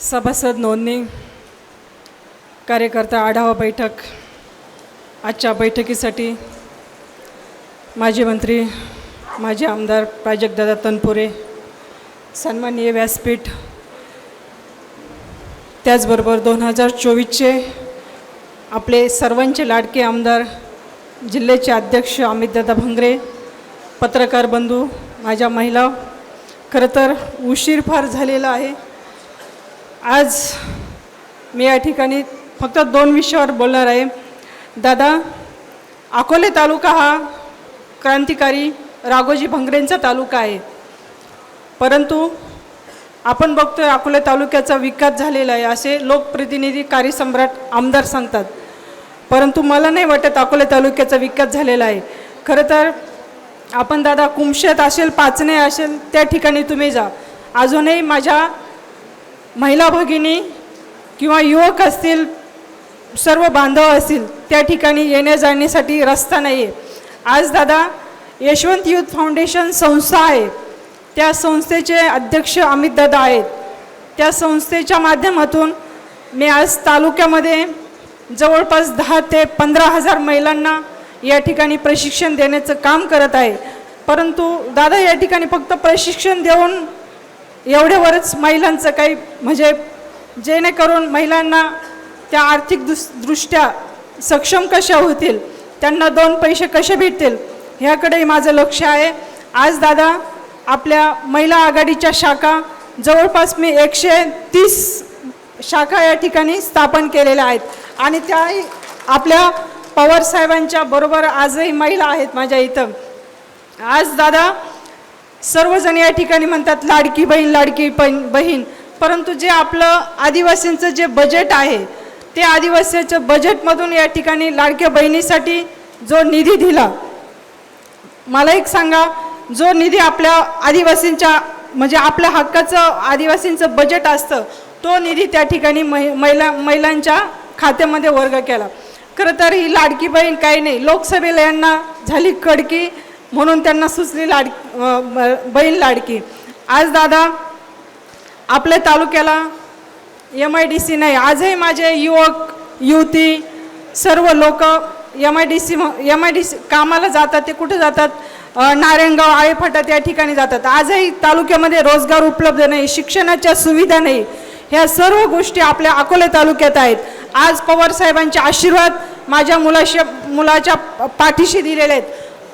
सभासद नोंदणी कार्यकर्ता आढावा बैठक आजच्या बैठकीसाठी माजी मंत्री माजी आमदार प्राजक्तदादा तनपुरे सन्माननीय व्यासपीठ त्याचबरोबर दोन हजार चोवीसचे आपले सर्वांचे लाडके आमदार जिल्ह्याचे अध्यक्ष अमितदादा भंगरे पत्रकार बंधू माझ्या महिला खरं तर उशीर फार झालेला आहे. आज मी या ठिकाणी फक्त दोन विषयावर बोलणार आहे. दादा अकोले तालुका हा क्रांतिकारी राघोजी भंगरेंचा तालुका आहे. परंतु आपण बघतोय अकोले तालुक्याचा विकास झालेला आहे असे लोकप्रतिनिधी कार्यसम्राट आमदार सांगतात. परंतु मला नाही वाटत अकोले तालुक्याचा विकास झालेला आहे. खरं तर आपण दादा कुमशेत असेल पाचणे असेल त्या ठिकाणी तुम्ही जा. अजूनही माझ्या महिला भगिनी किंवा युवक असतील सर्व बांधव असतील त्या ठिकाणी येण्या जाण्यासाठी रस्ता नाही आहे आज दादा यशवंत युथ फाउंडेशन संस्था आहे. त्या संस्थेचे अध्यक्ष अमित दादा आहेत. त्या संस्थेच्या माध्यमातून मी आज तालुक्यामध्ये जवळपास दहा ते पंधरा हजार महिलांना या ठिकाणी प्रशिक्षण देण्याचं काम करत आहे. परंतु दादा या ठिकाणी फक्त प्रशिक्षण देऊन एवढ्यावरच महिलांचं काही म्हणजे जेणेकरून महिलांना त्या आर्थिक दुस दृष्ट्या सक्षम कशा होतील त्यांना दोन पैसे कसे भेटतील ह्याकडेही माझं लक्ष आहे. आज दादा आपल्या महिला आघाडीच्या शाखा जवळपास मी एकशे तीस शाखा या ठिकाणी स्थापन केलेल्या आहेत. आणि त्या आपल्या पवारसाहेबांच्या बरोबर आजही महिला आहेत माझ्या इथं. आज दादा सर्वजण या ठिकाणी म्हणतात लाडकी बहीण लाडकी बहीण बहीण. परंतु जे आपलं आदिवासींचं जे बजेट आहे ते आदिवासीच्या बजेटमधून या ठिकाणी लाडक्या बहिणीसाठी जो निधी दिला मला एक सांगा जो निधी आपल्या आदिवासींच्या म्हणजे आपल्या हक्काचं आदिवासींचं बजेट असतं तो निधी त्या ठिकाणी महि महिला महिलांच्या खात्यामध्ये वर्ग केला. खरं तर ही लाडकी बहीण काही नाही लोकसभेला यांना झाली कडकी म्हणून त्यांना सुचली लाड ब- बहीण लाडकी. आज दादा आपल्या तालुक्याला एम आय डी सी नाही आजही माझे युवक युवती सर्व लोक M I D C M I D C कामाला जातात ते कुठे जातात? नारायणगाव आळेफाटा त्या ठिकाणी जातात. आजही तालुक्यामध्ये रोजगार उपलब्ध नाही शिक्षणाच्या सुविधा नाही. ह्या सर्व गोष्टी आपल्या अकोले तालुक्यात आहेत. आज पवार साहेबांचे आशीर्वाद माझ्या मुलाशी मुलाच्या पाठीशी दिलेले आहेत.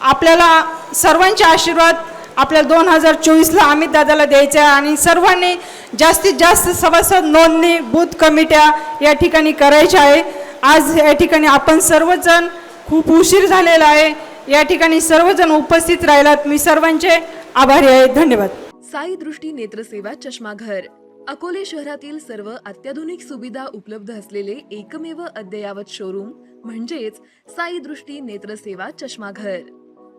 आपल्याला सर्वांचे आशीर्वाद आपल्या दोन हजार चोवीसला आम्ही दादाला द्यायचे आहे आणि सर्वांनी जास्तीत जास्त सभासद नोंदणी बूथ कमिट्या या ठिकाणी करायच्या आहे. आज या ठिकाणी आपण सर्वजण खूप उशीर झालेला आहे. या ठिकाणी सर्वजण उपस्थित राहिलात. मी सर्वांचे आभारी आहे. धन्यवाद. साई दृष्टी नेत्रसेवा चष्माघर. अकोले शहरातील सर्व अत्याधुनिक सुविधा उपलब्ध असलेले एकमेव अद्ययावत शोरूम म्हणजेच साई दृष्टी नेत्रसेवा चष्माघर.